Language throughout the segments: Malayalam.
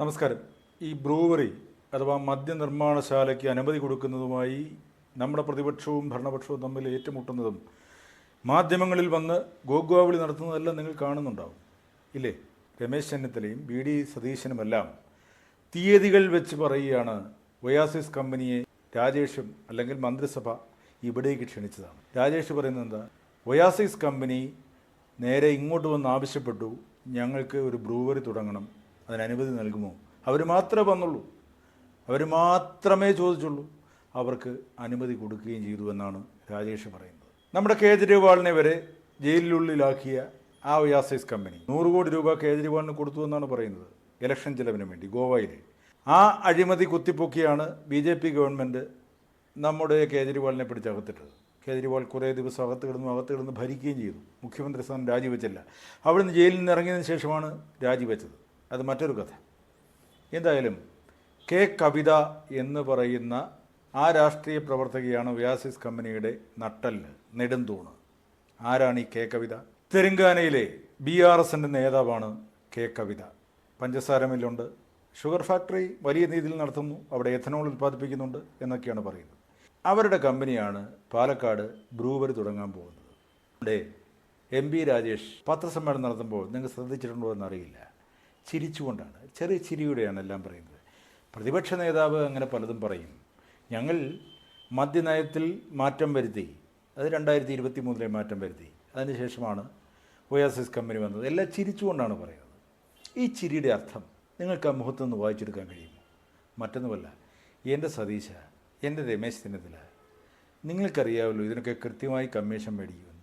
നമസ്കാരം. ഈ ബ്രൂവറി അഥവാ മദ്യനിർമ്മാണശാലയ്ക്ക് അനുമതി കൊടുക്കുന്നതുമായി നമ്മുടെ പ്രതിപക്ഷവും ഭരണപക്ഷവും തമ്മിൽ ഏറ്റുമുട്ടുന്നതും മാധ്യമങ്ങളിൽ വന്ന് ഗോഗ്വാവിളി നടത്തുന്നതെല്ലാം നിങ്ങൾ കാണുന്നുണ്ടാവും. ഇല്ലേ? രമേശ് ചെന്നിത്തലയും ബി ഡി സതീശനുമെല്ലാം തീയതികൾ വെച്ച് പറയുകയാണ് ഒയാസിസ് കമ്പനിയെ രാജേഷും അല്ലെങ്കിൽ മന്ത്രിസഭ ഇവിടേക്ക് ക്ഷണിച്ചതാണ്. രാജേഷ് പറയുന്നത് എന്താ? ഒയാസിസ് കമ്പനി നേരെ ഇങ്ങോട്ട് വന്ന് ആവശ്യപ്പെട്ടു ഞങ്ങൾക്ക് ഒരു ബ്രൂവറി തുടങ്ങണം. അതിന് അനുമതി നൽകുമോ? അവർ മാത്രമേ വന്നുള്ളൂ. അവർ മാത്രമേ ചോദിച്ചുള്ളൂ. അവർക്ക് അനുമതി കൊടുക്കുകയും ചെയ്തു എന്നാണ് രാജേഷ് പറയുന്നത്. നമ്മുടെ കേജ്രിവാളിനെ വരെ ജയിലിനുള്ളിലാക്കിയ ആ വ്യാസൈസ് കമ്പനി നൂറ് കോടി രൂപ കേജ്രിവാളിന് കൊടുത്തു എന്നാണ് പറയുന്നത്. ഇലക്ഷൻ ചെലവിന് വേണ്ടി ഗോവയിൽ ആ അഴിമതി കുത്തിപ്പൊക്കിയാണ് ബി ജെ പി ഗവൺമെന്റ് നമ്മുടെ കേജ്രിവാളിനെ പിടിച്ചകത്തിട്ടത്. കേജ്രിവാൾ കുറേ ദിവസം അകത്ത് കിടന്നു അകത്ത് കിടന്ന് ഭരിക്കുകയും ചെയ്തു. മുഖ്യമന്ത്രി സ്ഥാനം രാജിവെച്ചില്ല. അവിടുന്ന് ജയിലിൽ നിന്ന് ഇറങ്ങിയതിന് ശേഷമാണ് രാജിവെച്ചത്. അത് മറ്റൊരു കഥ. എന്തായാലും കെ. കവിത എന്ന് പറയുന്ന ആ രാഷ്ട്രീയ പ്രവർത്തകയാണ് വ്യാസിസ് കമ്പനിയുടെ നട്ടൽ നെടുന്തൂണ്. ആരാണ് ഈ കെ. കവിത? തെലങ്കാനയിലെ ബി ആർ എസിന്റെ നേതാവാണ് കെ. കവിത. പഞ്ചസാര മില്ലുണ്ട് ഷുഗർ ഫാക്ടറി വലിയ രീതിയിൽ നടത്തുന്നു. അവിടെ എഥനോൾ ഉൽപ്പാദിപ്പിക്കുന്നുണ്ട് എന്നൊക്കെയാണ് പറയുന്നത്. അവരുടെ കമ്പനിയാണ് പാലക്കാട് ബ്രൂവറി തുടങ്ങാൻ പോകുന്നത്. അവിടെ എം. പി. രാജേഷ് പത്രസമ്മേളനം നടത്തുമ്പോൾ നിങ്ങൾ ശ്രദ്ധിച്ചിട്ടുണ്ടോ എന്നറിയില്ല. ചിരിച്ചുകൊണ്ടാണ്. ചെറിയ ചിരിയുടെയാണ് എല്ലാം പറയുന്നത്. പ്രതിപക്ഷ നേതാവ് അങ്ങനെ പലതും പറയും. ഞങ്ങൾ മദ്യനയത്തിൽ മാറ്റം വരുത്തി. അത് രണ്ടായിരത്തി ഇരുപത്തി മൂന്നിലെ മാറ്റം വരുത്തി. അതിനുശേഷമാണ് ഒയാസിസ് കമ്പനി വന്നത്. എല്ലാം ചിരിച്ചുകൊണ്ടാണ് പറയുന്നത്. ഈ ചിരിയുടെ അർത്ഥം നിങ്ങൾക്ക് ആ മുഖത്തു നിന്ന് വായിച്ചെടുക്കാൻ കഴിയുമോ? മറ്റൊന്നുമല്ല. എന്റെ സതീശ എന്റെ രമേശ് ചെന്നിത്തല നിങ്ങൾക്കറിയാമല്ലോ ഇതിനൊക്കെ കൃത്യമായി കമ്മീഷൻ മേടിക്കുമെന്ന്.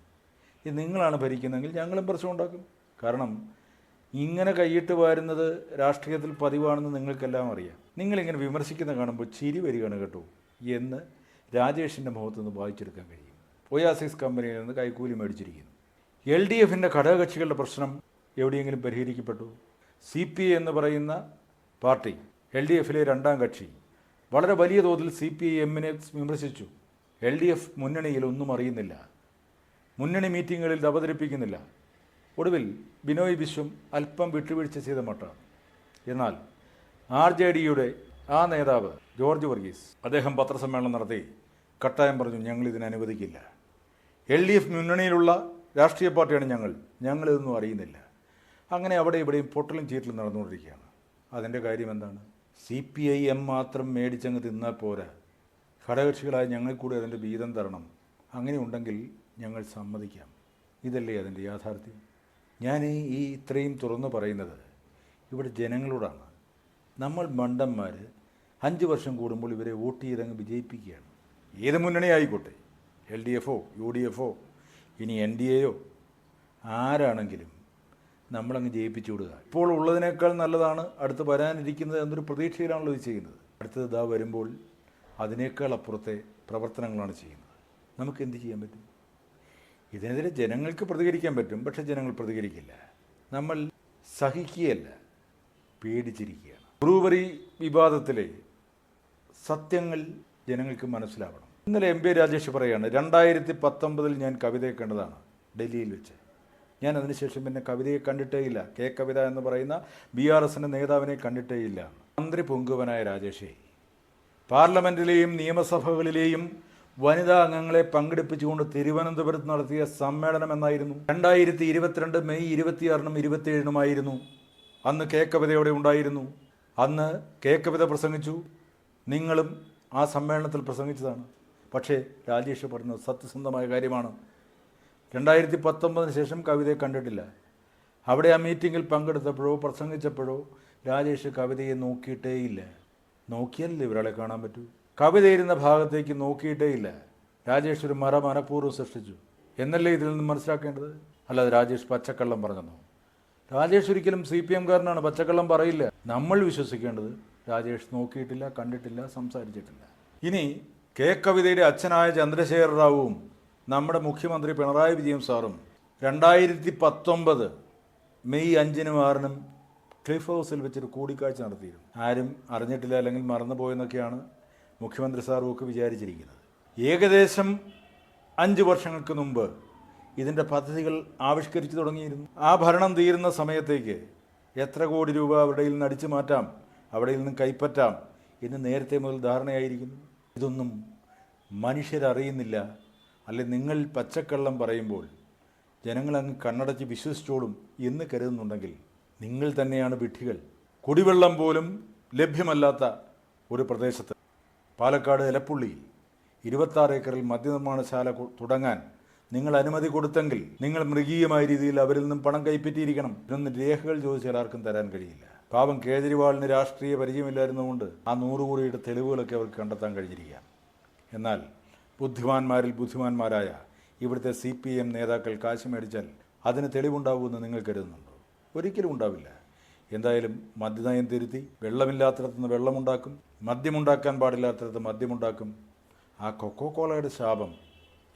ഇത് നിങ്ങളാണ് ഭരിക്കുന്നതെങ്കിൽ ഞങ്ങളും പ്രശ്നം ഉണ്ടാക്കും. കാരണം ഇങ്ങനെ കൈയിട്ട് വാരുന്നത് രാഷ്ട്രീയത്തിൽ പതിവാണെന്ന് നിങ്ങൾക്കെല്ലാം അറിയാം. നിങ്ങളിങ്ങനെ വിമർശിക്കുന്ന കാണുമ്പോൾ ചിരി വരികയാണ് കേട്ടോ. എന്ന് രാജേഷിന്റെ മുഖത്തു നിന്ന് വായിച്ചെടുക്കാൻ കഴിയും. ഒയാസിസ് കമ്പനിയിൽ നിന്ന് കൈക്കൂലി മേടിച്ചിരിക്കുന്നു. എൽ ഡി എഫിന്റെ ഘടകകക്ഷികളുടെ പ്രശ്നം എവിടെയെങ്കിലും പരിഹരിക്കപ്പെട്ടു? സി പി ഐ എന്ന് പറയുന്ന പാർട്ടി എൽ ഡി എഫിലെ രണ്ടാം കക്ഷി വളരെ വലിയ തോതിൽ സി പി ഐ എമ്മിനെ വിമർശിച്ചു. എൽ ഡി എഫ് മുന്നണിയിൽ ഒന്നും അറിയുന്നില്ല. മുന്നണി മീറ്റിങ്ങുകളിൽ അവതരിപ്പിക്കുന്നില്ല. ഒടുവിൽ ബിനോയ് വിശ്വം അല്പം വിട്ടുവീഴ്ച ചെയ്ത മട്ടാണ്. എന്നാൽ ആർ ജെ ഡിയുടെ ആ നേതാവ് ജോർജ് വർഗീസ് അദ്ദേഹം പത്രസമ്മേളനം നടത്തി കട്ടായം പറഞ്ഞു ഞങ്ങൾ ഇതിനെ അനുവദിക്കില്ല. എൽ ഡി എഫ് മുന്നണിയിലുള്ള രാഷ്ട്രീയ പാർട്ടിയാണ് ഞങ്ങൾ. ഞങ്ങളിതൊന്നും അറിയുന്നില്ല. അങ്ങനെ അവിടെ ഇവിടെയും പൊട്ടലും ചീറ്റലും നടന്നുകൊണ്ടിരിക്കുകയാണ്. അതിന്റെ കാര്യം എന്താണ്? സി പി ഐ എം മാത്രം മേടിച്ചങ്ങ് തിന്നാൽ പോരാ. ഘടകകക്ഷികളായ ഞങ്ങൾ കൂടി അതിന്റെ വീതം തരണം. അങ്ങനെ ഉണ്ടെങ്കിൽ ഞങ്ങൾ സമ്മതിക്കാം. ഇതല്ലേ അതിന്റെ യാഥാർത്ഥ്യം? ഞാൻ ഈ ഇത്രയും തുറന്നു പറയുന്നത് ഇവിടെ ജനങ്ങളോടാണ്. നമ്മൾ മണ്ടന്മാർ അഞ്ച് വർഷം കൂടുമ്പോൾ ഇവരെ വോട്ട് ചെയ്തങ്ങ് വിജയിപ്പിക്കുകയാണ്. ഏത് മുന്നണി ആയിക്കോട്ടെ? എൽ ഡി എഫോ യു ഡി എഫോ ഇനി എൻ ഡി എയോ? ആരാണെങ്കിലും നമ്മളങ്ങ് ജയിപ്പിച്ചു വിടുക. ഇപ്പോൾ ഉള്ളതിനേക്കാൾ നല്ലതാണ് അടുത്ത് വരാനിരിക്കുന്നത് എന്നൊരു പ്രതീക്ഷയിലാണല്ലോ ഇത് ചെയ്യുന്നത്. അടുത്തത് ഇതാ വരുമ്പോൾ അതിനേക്കാൾ അപ്പുറത്തെ പ്രവർത്തനങ്ങളാണ് ചെയ്യുന്നത്. നമുക്ക് എന്ത് ചെയ്യാൻ പറ്റും? ഇതിനെതിരെ ജനങ്ങൾക്ക് പ്രതികരിക്കാൻ പറ്റും പക്ഷെ ജനങ്ങൾ പ്രതികരിക്കില്ല. നമ്മൾ സഹിക്കുകയല്ല പേടിച്ചിരിക്കുകയാണ്. ബ്രൂവറി വിവാദത്തിലെ സത്യങ്ങൾ ജനങ്ങൾക്ക് മനസ്സിലാവണം. ഇന്നലെ എം പി രാജേഷ് പറയാണ് രണ്ടായിരത്തി പത്തൊമ്പതിൽ ഞാൻ കവിതയെ കണ്ടതാണ് ഡൽഹിയിൽ വെച്ച്. ഞാൻ അതിനുശേഷം പിന്നെ കവിതയെ കണ്ടിട്ടേയില്ല കെ കവിത എന്ന് പറയുന്ന ബി ആർ എസിന്റെ നേതാവിനെ കണ്ടിട്ടേയില്ല മന്ത്രി പൊങ്കുവനായ രാജേഷേ പാർലമെന്റിലെയും നിയമസഭകളിലെയും വനിതാ അംഗങ്ങളെ പങ്കെടുപ്പിച്ചുകൊണ്ട് തിരുവനന്തപുരത്ത് നടത്തിയ സമ്മേളനം എന്നായിരുന്നു. രണ്ടായിരത്തി ഇരുപത്തിരണ്ട് മെയ് ഇരുപത്തിയാറിനും ഇരുപത്തിയേഴിനുമായിരുന്നു. അന്ന് കെ കവിതയോടെ ഉണ്ടായിരുന്നു. അന്ന് കെ കവിത പ്രസംഗിച്ചു. നിങ്ങളും ആ സമ്മേളനത്തിൽ പ്രസംഗിച്ചതാണ്. പക്ഷേ രാജേഷ് പറഞ്ഞത് സത്യസന്ധമായ കാര്യമാണ്. രണ്ടായിരത്തി പത്തൊമ്പതിന് ശേഷം കവിതയെ കണ്ടിട്ടില്ല. അവിടെ ആ മീറ്റിങ്ങിൽ പങ്കെടുത്തപ്പോഴോ പ്രസംഗിച്ചപ്പോഴോ രാജേഷ് കവിതയെ നോക്കിയിട്ടേയില്ല. നോക്കിയാലല്ലേ ഒരാളെ കാണാൻ പറ്റൂ. കവിത ഇരുന്ന ഭാഗത്തേക്ക് നോക്കിയിട്ടേയില്ല രാജേഷ് ഒരു മര മനഃപൂർവം സൃഷ്ടിച്ചു. എന്നല്ലേ ഇതിൽ നിന്ന് മനസ്സിലാക്കേണ്ടത്? അല്ലാതെ രാജേഷ് പച്ചക്കള്ളം പറഞ്ഞെന്നോ രാജേഷ് ഒരിക്കലും സി പി എംകാരനാണ് പച്ചക്കള്ളം പറയില്ല. നമ്മൾ വിശ്വസിക്കേണ്ടത് രാജേഷ് നോക്കിയിട്ടില്ല കണ്ടിട്ടില്ല സംസാരിച്ചിട്ടില്ല. ഇനി കെ കവിതയുടെ അച്ഛനായ ചന്ദ്രശേഖര റാവുവും നമ്മുടെ മുഖ്യമന്ത്രി പിണറായി വിജയൻ സാറും രണ്ടായിരത്തി പത്തൊമ്പത് മെയ് അഞ്ചിനും ആറിനും ക്ലിഫ് ഹൗസിൽ വെച്ചൊരു കൂടിക്കാഴ്ച നടത്തിയിരുന്നു. ആരും അറിഞ്ഞിട്ടില്ല അല്ലെങ്കിൽ മറന്നുപോയെന്നൊക്കെയാണ് മുഖ്യമന്ത്രി സാറും ഒക്കെ വിചാരിച്ചിരിക്കുന്നത്. ഏകദേശം അഞ്ച് വർഷങ്ങൾക്ക് മുമ്പ് ഇതിന്റെ പദ്ധതികൾ ആവിഷ്കരിച്ചു തുടങ്ങിയിരുന്നു. ആ ഭരണം തീരുന്ന സമയത്തേക്ക് എത്ര കോടി രൂപ അവിടെ നിന്ന് അടിച്ചു മാറ്റാം അവിടെ നിന്നും കൈപ്പറ്റാം എന്ന് നേരത്തെ മുതൽ ധാരണയായിരിക്കുന്നു. ഇതൊന്നും മനുഷ്യരറിയുന്നില്ല. അല്ലെ നിങ്ങൾ പച്ചക്കള്ളം പറയുമ്പോൾ ജനങ്ങളങ്ങ് കണ്ണടച്ച് വിശ്വസിച്ചോളും എന്ന് കരുതുന്നുണ്ടെങ്കിൽ നിങ്ങൾ തന്നെയാണ് വിഡ്ഢികൾ. കുടിവെള്ളം പോലും ലഭ്യമല്ലാത്ത ഒരു പ്രദേശത്ത്. പാലക്കാട് എലപ്പുള്ളിയിൽ ഇരുപത്താറ് ഏക്കറിൽ മദ്യനിർമ്മാണശാല തുടങ്ങാൻ നിങ്ങൾ അനുമതി കൊടുത്തെങ്കിൽ നിങ്ങൾ മൃഗീയമായ രീതിയിൽ അവരിൽ നിന്നും പണം കൈപ്പറ്റിയിരിക്കണം. ഇതൊന്നും രേഖകൾ ചോദിച്ചാൽ ആർക്കും തരാൻ കഴിയില്ല. പാവം കേജ്രിവാളിന് രാഷ്ട്രീയ പരിചയമില്ലായിരുന്നുകൊണ്ട് ആ നൂറ് കോടിയുടെ തെളിവുകളൊക്കെ അവർക്ക് കണ്ടെത്താൻ കഴിഞ്ഞിരിക്കുക എന്നാൽ ബുദ്ധിമാന്മാരിൽ ബുദ്ധിമാന്മാരായ ഇവിടുത്തെ സി പി എം നേതാക്കൾ കാശ് മേടിച്ചാൽ അതിന് തെളിവുണ്ടാവുമെന്ന് നിങ്ങൾ കരുതുന്നുണ്ടോ? ഒരിക്കലും ഉണ്ടാവില്ല. എന്തായാലും മദ്യനയം തിരുത്തി വെള്ളമില്ലാത്തടത്തുനിന്ന് വെള്ളമുണ്ടാക്കും. മദ്യമുണ്ടാക്കാൻ പാടില്ലാത്തത് മദ്യമുണ്ടാക്കും. ആ കൊക്കോ കോളയുടെ ശാപം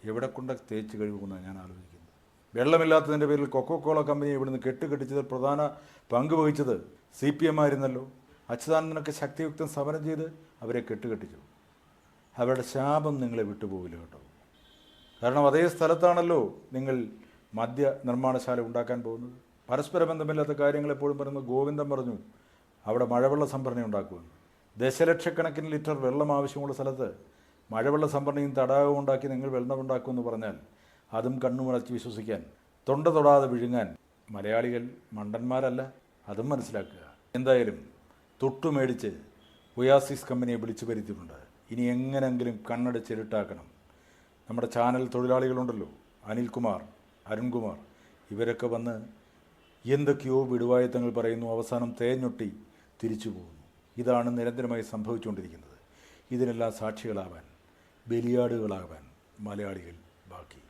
എവിടെ കൊണ്ട് തേച്ച് കഴുകുമെന്നാണ് ഞാൻ ആലോചിക്കുന്നു വെള്ളമില്ലാത്തതിന്റെ പേരിൽ കൊക്കോ കോള കമ്പനി ഇവിടുന്ന് കെട്ടുകെട്ടിച്ചതിൽ പ്രധാന പങ്ക് വഹിച്ചത് സി പി എം ആയിരുന്നല്ലോ. അച്യുതാനന്ദനൊക്കെ ശക്തിയുക്തം സമരം ചെയ്ത് അവരെ കെട്ടുകെട്ടിച്ചു. അവരുടെ ശാപം നിങ്ങളെ വിട്ടുപോകില്ല കേട്ടോ. കാരണം അതേ സ്ഥലത്താണല്ലോ നിങ്ങൾ മദ്യ നിർമ്മാണശാല ഉണ്ടാക്കാൻ പോകുന്നത്. പരസ്പര ബന്ധമില്ലാത്ത കാര്യങ്ങൾ എപ്പോഴും പറയുന്നത് ഗോവിന്ദൻ പറഞ്ഞു അവിടെ മഴവെള്ള സംഭരണി ഉണ്ടാക്കുമെന്ന്. ദശലക്ഷക്കണക്കിന് ലിറ്റർ വെള്ളം ആവശ്യമുള്ള സ്ഥലത്ത് മഴവെള്ള സംഭരണിയും തടാകവും ഉണ്ടാക്കി നിങ്ങൾ വെള്ളം ഉണ്ടാക്കുമെന്ന് പറഞ്ഞാൽ അതും കണ്ണുമടച്ച് വിശ്വസിക്കാൻ തൊണ്ട തൊടാതെ വിഴുങ്ങാൻ മലയാളികൾ മണ്ടന്മാരല്ല അതും മനസ്സിലാക്കുക. എന്തായാലും തൊട്ടുമേടിച്ച് ഒയാസിസ് കമ്പനിയെ വിളിച്ചു വരുത്തിയിട്ടുണ്ട്. ഇനി എങ്ങനെങ്കിലും കണ്ണടച്ചിരുട്ടാക്കണം. നമ്മുടെ ചാനൽ തൊഴിലാളികളുണ്ടല്ലോ അനിൽകുമാർ അരുൺകുമാർ ഇവരൊക്കെ വന്ന് എന്തൊക്കെയോ വിടുവായത്തങ്ങൾ പറയുന്നു അവസാനം തേഞ്ഞൊട്ടി തിരിച്ചു പോകുന്നു. ഇതാണ് നിരന്തരമായി സംഭവിച്ചുകൊണ്ടിരിക്കുന്നത്. ഇതിനെല്ലാം സാക്ഷികളാവാൻ ബലിയാടുകളാവാൻ മലയാളികൾ ബാക്കി.